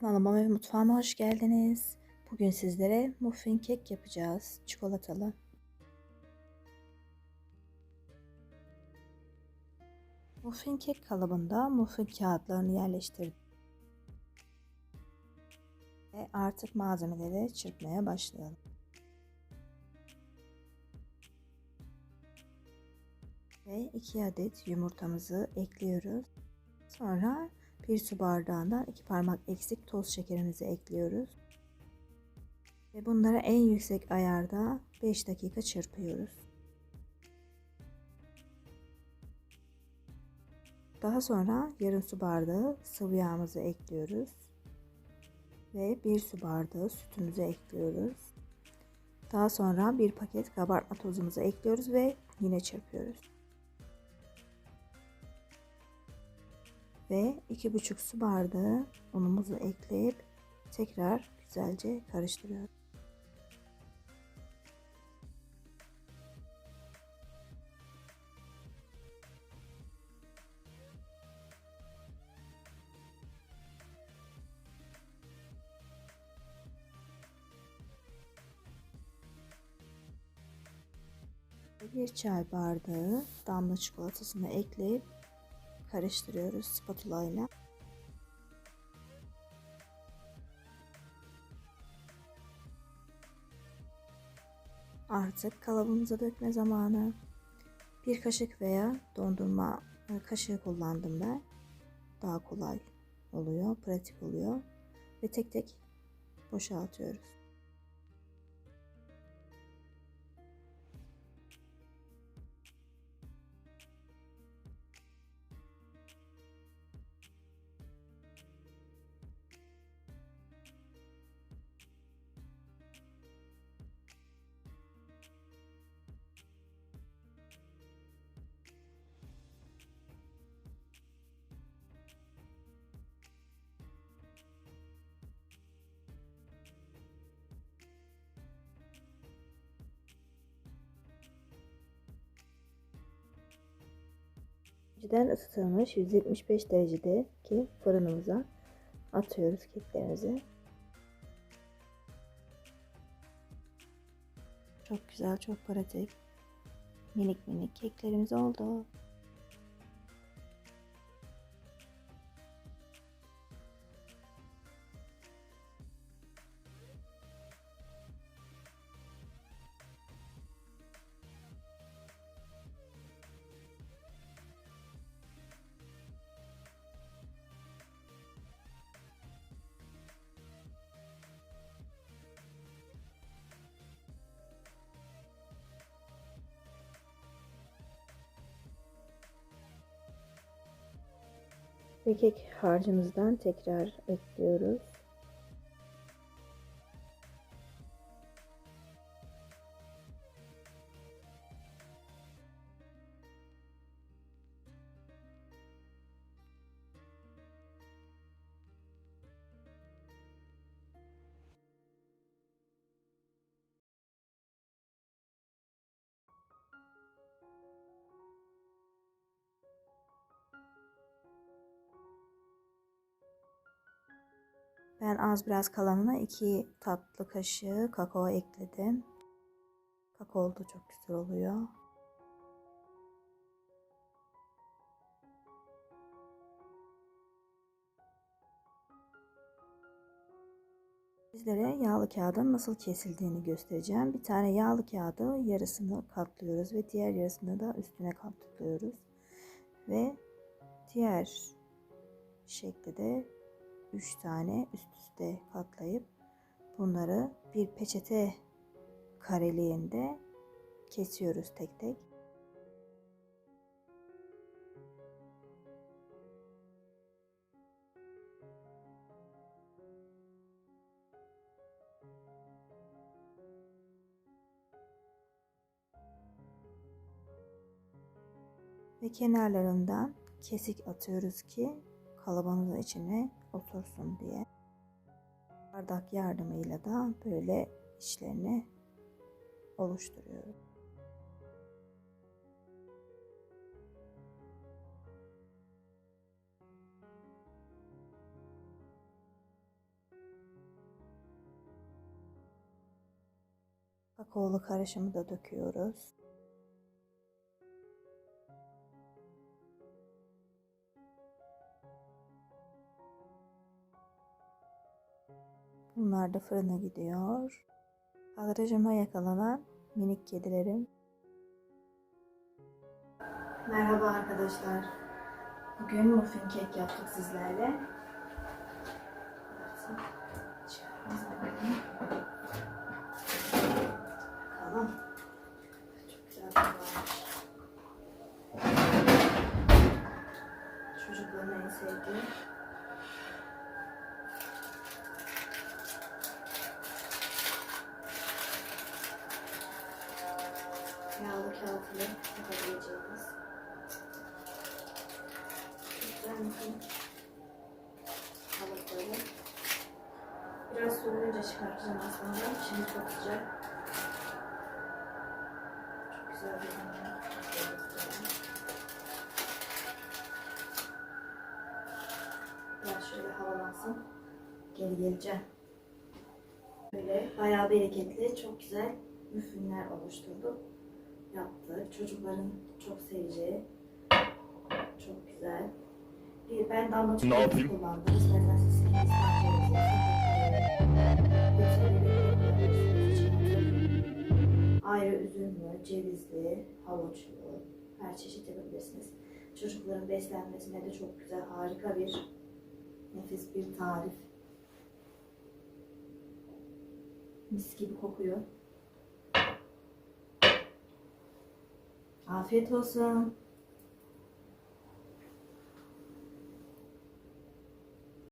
Kanalıma ve mutfağıma hoş geldiniz. Bugün sizlere muffin kek yapacağız. Çikolatalı. Muffin kek kalıbında muffin kağıtlarını yerleştirdim. Ve artık malzemeleri çırpmaya başlayalım. Ve 2 adet yumurtamızı ekliyoruz. Sonra bir su bardağından iki parmak eksik toz şekerimizi ekliyoruz. Ve bunları en yüksek ayarda 5 dakika çırpıyoruz. Daha sonra yarım su bardağı sıvı yağımızı ekliyoruz. Ve bir su bardağı sütümüzü ekliyoruz. Daha sonra bir paket kabartma tozumuzu ekliyoruz ve yine çırpıyoruz. Ve 2,5 su bardağı unumuzu ekleyip tekrar güzelce karıştırıyoruz. Bir çay bardağı damla çikolatasını ekleyip karıştırıyoruz spatula ile. Artık kalıbımıza dökme zamanı. Bir kaşık veya dondurma e, kaşığı kullandım ben. Daha kolay oluyor, pratik oluyor. Ve tek tek boşaltıyoruz. Önceden ısıtılmış 175 derecedeki fırınımıza atıyoruz keklerimizi. Çok güzel, çok pratik. Minik minik keklerimiz oldu. Ve kek harcımızdan tekrar ekliyoruz. Ben az biraz kalanına 2 tatlı kaşığı kakao ekledim. Kakao da çok güzel oluyor. Sizlere yağlı kağıdın nasıl kesildiğini göstereceğim. Bir tane yağlı kağıdı yarısını katlıyoruz ve diğer yarısını da üstüne katlıyoruz. Ve diğer şekilde 3 tane üst üste katlayıp bunları bir peçete kareliğinde kesiyoruz tek tek. Ve kenarlarından kesik atıyoruz ki kalıbımızın içine otursun diye bardak yardımıyla da böyle işlerini oluşturuyorum. Kakaolu karışımı da döküyoruz. Bunlar da fırına gidiyor. Kadrajıma yakalanan minik kedilerim. Merhaba arkadaşlar. Bugün muffin kek yaptık sizlerle. Bakalım. Çok güzel. Çocukların en sevdiği. Çok güzel muffin kalıpları. Biraz soğuyunca çıkartacağım aslında. Şimdi çok sıcak. Çok güzel bir. Biraz şöyle havalansın. Geri geleceğim. Böyle bayağı bereketli, çok güzel müffinler oluşturduk. Yaptık. Çocukların çok seveceği. Çok güzel. Bir ben damla çikolata kullandım. İstersen siz Ayrı üzümlü, cevizli, havuçlu, her çeşit yapabilirsiniz. Çocukların beslenmesine de çok güzel, harika bir, nefis bir tarif. Mis gibi kokuyor. Afiyet olsun.